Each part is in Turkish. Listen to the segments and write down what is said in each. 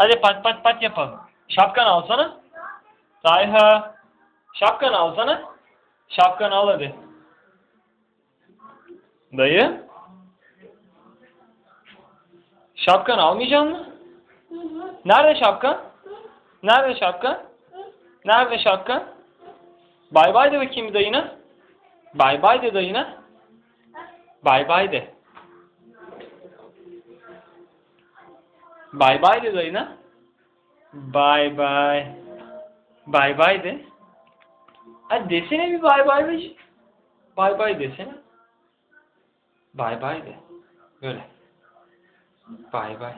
Hadi pat pat pat yapalım. Şapkanı alsana. Tayha. Şapkanı alsana. Şapkanı al hadi. Dayı. Şapkanı almayacak mı? Nerede şapkan? Nerede şapkan? Nerede şapkan? Bay bay de bakayım dayına. Bay bay de dayına. Bay bay de. Bay bay de dayına. Bay bay. Bay bay de. Hadi desene bir bay bay be. Bay bay desene. Bay bay de. Böyle. Bay bay.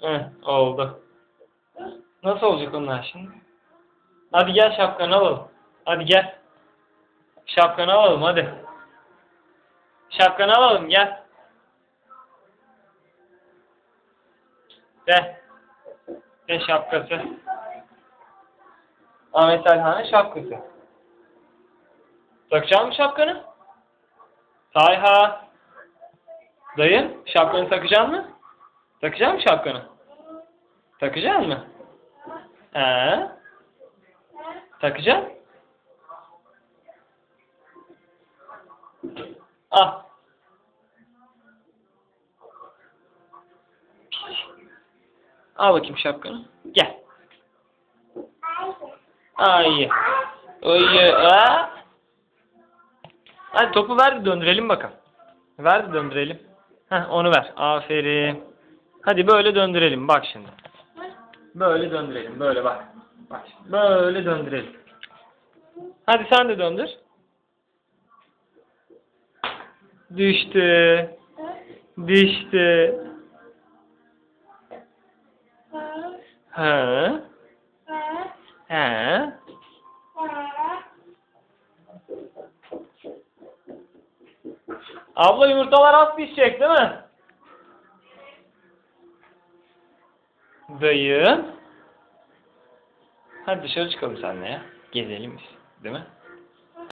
Heh, oldu. Nasıl olacak onlar şimdi? Hadi gel şapkanı alalım. Hadi gel. Şapkanı alalım hadi. Şapkanı alalım gel. Gel. Gel şapkası. Ahmet Talhan'ın şapkası. Takacak mısın şapkanı? Tayha. Dayı şapkanı takacak mı? Takacak mısın şapkanı? Takacak mı? He? Takacak? Al. Al bakayım şapkanı. Gel. Ay. Ay. Hadi topu ver döndürelim bakalım. Ver de döndürelim. Heh, onu ver. Aferin. Hadi böyle döndürelim. Bak şimdi. Böyle döndürelim. Böyle bak. Böyle döndürelim. Hadi sen de döndür. Düştü. Düştü. He. He. Abla yumurtalar az pişecek değil mi? Dayı. Hadi dışarı çıkalım seninle ya. Gezelim biz. Değil mi?